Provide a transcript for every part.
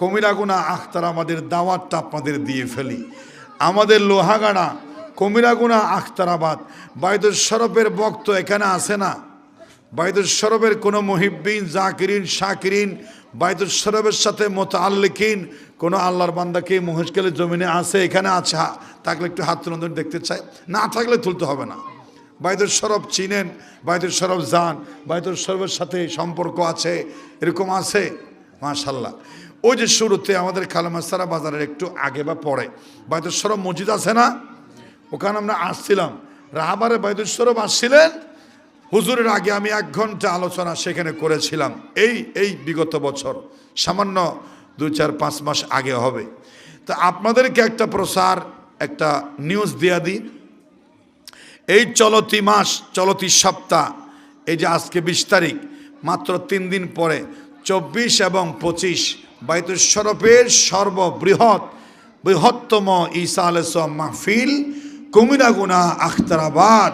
কমিরাগুনা আখতার আমাদের দাওয়াতটা আপনাদের দিয়ে ফেলি। আমাদের লোহাগাড়া কমিরাগুনা আখতারাবাদ। বাইদুল শরফের বক্ত এখানে আসে না? বাইদুল শরফের কোনো মহিব্বিন, জাকিরিন, শাকিরিন বাইদুল শরফের সাথে মোতাল্লিকিন কোনো আল্লাহর বান্দাকে মহেশকালের জমিনে আছে, এখানে আছে? থাকলে একটু হাত তুলন দেখতে চাই। না থাকলে তুলতে হবে না। বাইদুল শরফ চিনেন বাইদুল শরফ যান বাইদুল শরফের সাথে সম্পর্ক আছে, এরকম আছে? মাশাল্লাহ ওই যে শুরুতে আমাদের খালামাস্তারা বাজারের একটু আগে বা পরে শরফ মসজিদ আছে না? ওখানে আমরা আসছিলাম। রাহাবারে শরফ আসছিলেন। হুজুরের আগে আমি এক ঘণ্টা আলোচনা সেখানে করেছিলাম। এই এই বিগত বছর, সামান্য দুই চার পাঁচ মাস আগে হবে। তা আপনাদেরকে একটা প্রসার, একটা নিউজ দেয়া দিই। এই চলতি মাস, চলতি সপ্তাহ, এই যে আজকে বিশ তারিখ, মাত্র তিন দিন পরে, চব্বিশ এবং পঁচিশ বাইতুল শরফের সর্ববৃহৎ, বৃহত্তম ঈসা আলসালাম মাহফিল কুমিরাগুনা আখতারাবাদ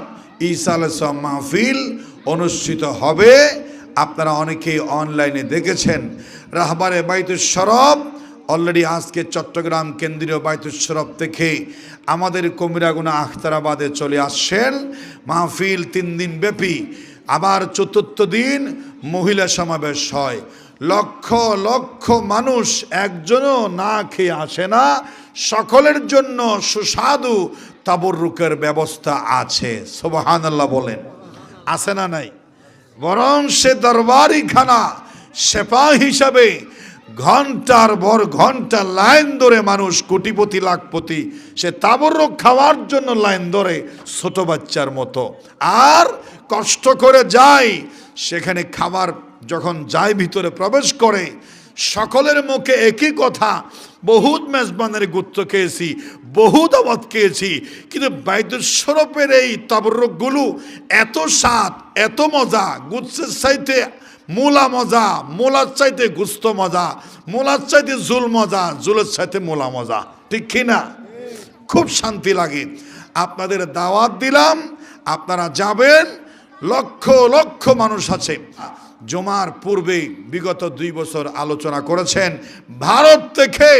ঈসা আলসালাম মাহফিল অনুষ্ঠিত হবে। আপনারা অনেকেই অনলাইনে দেখেছেন রাহবারে বাইতুল শরফ। অলরেডি আজকে চট্টগ্রাম কেন্দ্রীয় বাইতুসরফ থেকে আমাদের কমিরাগুনা আখতারাবাদে চলে আসছেন। মাহফিল তিন দিন ব্যাপী, আবার চতুর্থ দিন মহিলা সমাবেশ হয়। লক্ষ লক্ষ মানুষ একজনও না খেয়ে আসে না। সকলের জন্য সুস্বাদু তাবরুকের ব্যবস্থা আছে সোবাহান আল্লাহ বলেন। আছে না নাই? বরং সে দরবারি খানা সেপা হিসাবে ঘণ্টার পর ঘণ্টা লাইন ধরে মানুষ কোটিপতি, লাখপতি, সে তাবরক খাওয়ার জন্য লাইন ধরে ছোট বাচ্চার মতো। আর কষ্ট করে যায়, সেখানে খাবার যখন যায় ভিতরে প্রবেশ করে, সকলের মুখে একই কথা, বহুত মেজবানের গুত্ত খেয়েছি, বহুত আবাদ খেয়েছি, কিন্তু বাইদুল এই তবরকগুলো এত স্বাদ, এত মজা, গুচ্ছের চাইতে মূলা মজা, মূলার চাইতে গুস্ত মজা, মূলার চাইতে জুল মজা, জুলের চাইতে মূলা মজা, ঠিক কি না? খুব শান্তি লাগে। আপনাদের দাওয়াত দিলাম, আপনারা যাবেন লক্ষ লক্ষ মানুষ আছে। জমার পূর্বে বিগত দুই বছর আলোচনা করেছেন ভারত থেকে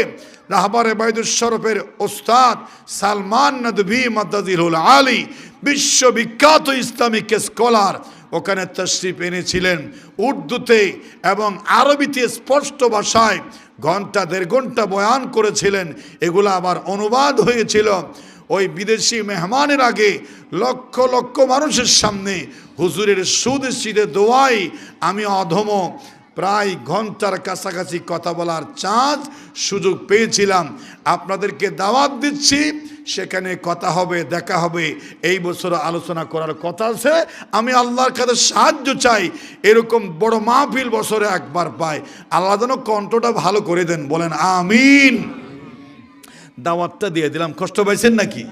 রাহবারে বাইদুল শরফের ওস্তাদ সালমান নদভি মাদ্দাজিরুল আলী, বিশ্ববিখ্যাত ইসলামিক স্কলার। ওখানে তশরিফ এনেছিলেন উর্দুতে এবং আরবিতে স্পষ্ট ভাষায়। ঘণ্টা দেড় ঘণ্টা বয়ান করেছিলেন। এগুলো আবার অনুবাদ হয়েছিল। ওই বিদেশি মেহমানের আগে লক্ষ লক্ষ মানুষের সামনে হুজুরের সুদৃষ্টিতে দোয়াই আমি অধম প্রায় ঘণ্টার কাছাকাছি কথা বলার চাঁদ সুযোগ পেয়েছিলাম। আপনাদেরকে দাওয়াত দিচ্ছি, সেখানে কথা হবে, দেখা হবে। এই বছর আলোচনা করার কথা আছে। আমি আল্লাহর কাছে সাহায্য চাই। এরকম বড় মাহফিল বছরে একবার পাই আল্লাহ যেন কণ্ঠটা ভালো করে দেন, বলেন, আমিন। দাওয়াতটা দিয়ে দিলাম। কষ্ট পাইছেন নাকি?